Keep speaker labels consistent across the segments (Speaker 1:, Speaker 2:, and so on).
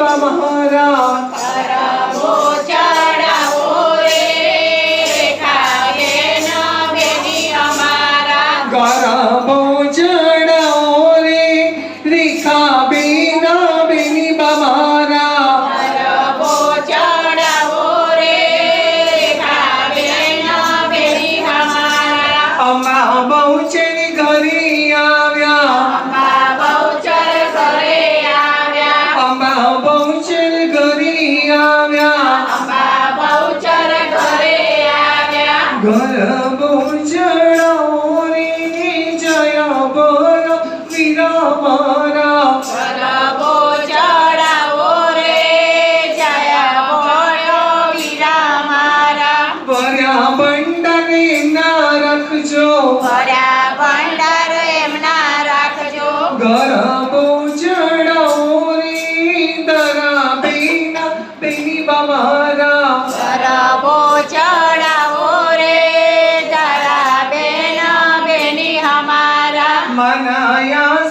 Speaker 1: का महाराज
Speaker 2: Amah baucheni ghariya રાખજો.
Speaker 1: ભર્યા ભંડાર એમના રાખજો.
Speaker 2: ગરબો
Speaker 1: અમારા
Speaker 2: મનાયા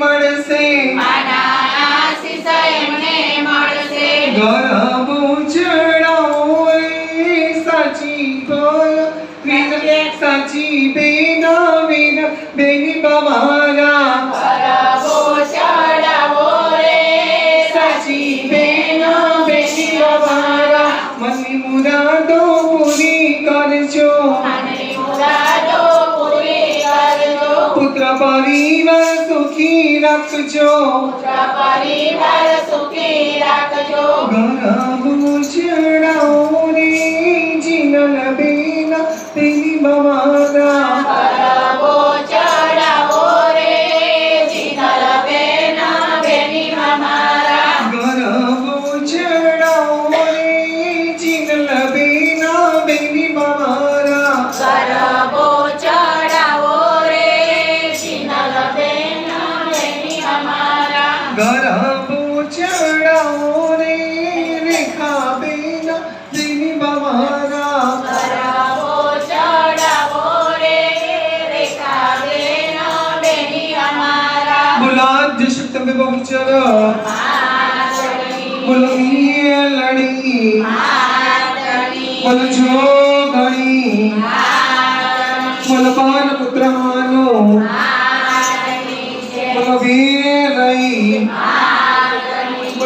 Speaker 2: મળશે.
Speaker 1: માના આશીષ એમને મળશે.
Speaker 2: ગરબો ચડાવો સાચી બોલ. વીર સાચી બેના બેના બેની બમારા
Speaker 1: કરવો ચડાવો સાચી બેન બેની અમારા
Speaker 2: મનની મુરાદો પૂરી કરજો.
Speaker 1: મુરાદો કરજો
Speaker 2: પુત્ર પરિવાર સુખી રાખજો.
Speaker 1: પુત્ર પરિવાર સુખી રાખજો.
Speaker 2: ગરબો ગરબું ચડાવો રે રેખા બેના
Speaker 1: દિની બવારા
Speaker 2: ગરબો ચડાવો રે રેખા બેના
Speaker 1: બેની અમારા
Speaker 2: બોલા
Speaker 1: જય શક્તિ
Speaker 2: અંબે બહુ
Speaker 1: ચલો
Speaker 2: બોલો લડી